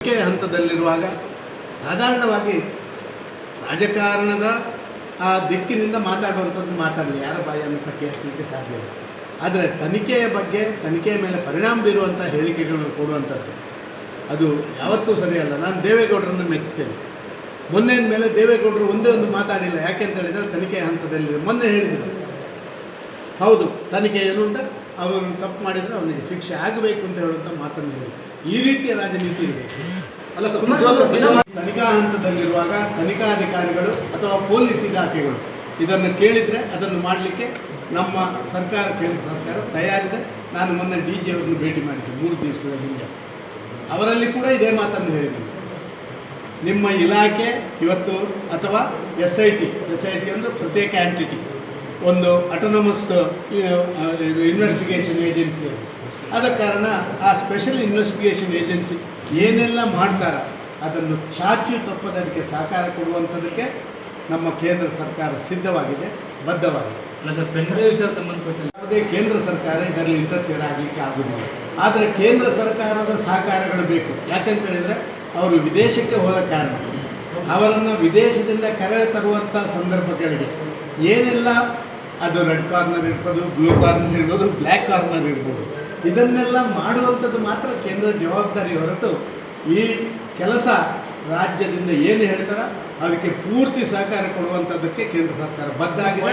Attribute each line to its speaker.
Speaker 1: ಹಂತದಲ್ಲಿರುವಾಗ ಸಾಧಾರಣವಾಗಿ ರಾಜಕಾರಣದ ಆ ದಿಕ್ಕಿನಿಂದ ಮಾತಾಡುವಂಥದ್ದು ಮಾತಾಡಲಿ ಯಾರ ಬಾಯನ್ನು ಕಟ್ಟಿ ಹಾಕಲಿಕ್ಕೆ ಸಾಧ್ಯ ಇಲ್ಲ. ಆದರೆ ತನಿಖೆಯ ಬಗ್ಗೆ, ತನಿಖೆಯ ಮೇಲೆ ಪರಿಣಾಮ ಬೀರುವಂಥ ಹೇಳಿಕೆಗಳನ್ನು ಕೊಡುವಂಥದ್ದು ಅದು ಯಾವತ್ತೂ ಸರಿಯಲ್ಲ. ನಾನು ದೇವೇಗೌಡರನ್ನು ಮೆಚ್ಚುತ್ತೇನೆ ಮೊನ್ನೆ ಮೇಲೆ ದೇವೇಗೌಡರು ಒಂದೇ ಒಂದು ಮಾತಾಡಿಲ್ಲ. ಯಾಕೆಂತ ಹೇಳಿದರೆ ತನಿಖೆಯ ಹಂತದಲ್ಲಿ ಮೊನ್ನೆ ಹೇಳಿದರು. ಹೌದು ತನಿಖೆ ಏನು ಅಂತ ಅವನು ತಪ್ಪು ಮಾಡಿದರೆ ಅವನಿಗೆ ಶಿಕ್ಷೆ ಆಗಬೇಕು ಅಂತ ಹೇಳುವಂಥ ಮಾತನ್ನು ಹೇಳಿ. ಈ ರೀತಿಯ ರಾಜನೀತಿ ಇರಬೇಕು
Speaker 2: ಅಲ್ಲ ತನಿಖಾ ಹಂತದಲ್ಲಿರುವಾಗ
Speaker 1: ತನಿಖಾ ಹಂತದಲ್ಲಿರುವಾಗ ತನಿಖಾಧಿಕಾರಿಗಳು ಅಥವಾ ಪೊಲೀಸ್ ಇಲಾಖೆಗಳು ಇದನ್ನು ಕೇಳಿದರೆ ಅದನ್ನು ಮಾಡಲಿಕ್ಕೆ ನಮ್ಮ ಸರ್ಕಾರ ಕೇಂದ್ರ ಸರ್ಕಾರ ತಯಾರಿದೆ. ನಾನು ಮೊನ್ನೆ ಡಿ ಜಿ ಅವರನ್ನು ಭೇಟಿ ಮಾಡಿದ್ದೆ ಮೂರು ದಿವಸದ ಹಿಂದೆ. ಅವರಲ್ಲಿ ಕೂಡ ಇದೇ ಮಾತನ್ನು ಹೇಳಿದ್ದೀನಿ ನಿಮ್ಮ ಇಲಾಖೆ ಇವತ್ತು ಅಥವಾ S I T S I T ಒಂದು ಪ್ರತ್ಯೇಕ ಆ್ಯಂಟಿಟಿ ಒಂದು ಅಟೋನಮಸ್ ಇನ್ವೆಸ್ಟಿಗೇಷನ್ ಏಜೆನ್ಸಿ ಆದ ಕಾರಣ ಆ ಸ್ಪೆಷಲ್ ಇನ್ವೆಸ್ಟಿಗೇಷನ್ ಏಜೆನ್ಸಿ ಏನೆಲ್ಲ ಮಾಡ್ತಾರ ಅದನ್ನು ಚಾಚು ತಪ್ಪದಕ್ಕೆ ಅದಕ್ಕೆ ಸಹಕಾರ ಕೊಡುವಂಥದಕ್ಕೆ ನಮ್ಮ ಕೇಂದ್ರ ಸರ್ಕಾರ ಸಿದ್ಧವಾಗಿದೆ ಬದ್ಧವಾಗಿದೆ. ಯಾವುದೇ ಕೇಂದ್ರ ಸರ್ಕಾರ ಇದರಲ್ಲಿ ಇಂಟರ್ಫಿಯರ್ ಆಗಲಿಕ್ಕೆ ಆಗುವುದಿಲ್ಲ. ಆದರೆ ಕೇಂದ್ರ ಸರ್ಕಾರದ ಸಹಕಾರಗಳು ಬೇಕು. ಯಾಕಂತ ಹೇಳಿದರೆ ಅವರು ವಿದೇಶಕ್ಕೆ ಹೋದ ಕಾರಣ ಅವರನ್ನು ವಿದೇಶದಿಂದ ಕರೆ ತರುವಂಥ ಸಂದರ್ಭಗಳಿಗೆ ಏನೆಲ್ಲ ಅದು ರೆಡ್ ಕಾರ್ನರ್ ಇರ್ಬೋದು ಬ್ಲೂ ಕಾರ್ನರ್ ಇರ್ಬೋದು ಬ್ಲ್ಯಾಕ್ ಕಾರ್ನರ್ ಇರ್ಬೋದು. ಇದನ್ನೆಲ್ಲ ಮಾಡುವಂಥದ್ದು ಮಾತ್ರ ಕೇಂದ್ರ ಜವಾಬ್ದಾರಿ ಹೊರತು ಈ ಕೆಲಸ ರಾಜ್ಯದಿಂದ ಏನು ಹೇಳ್ತಾರ ಅದಕ್ಕೆ ಪೂರ್ತಿ ಸಹಕಾರ ಕೊಡುವಂಥದ್ದಕ್ಕೆ ಕೇಂದ್ರ ಸರ್ಕಾರ ಬದ್ಧ ಆಗಿದೆ.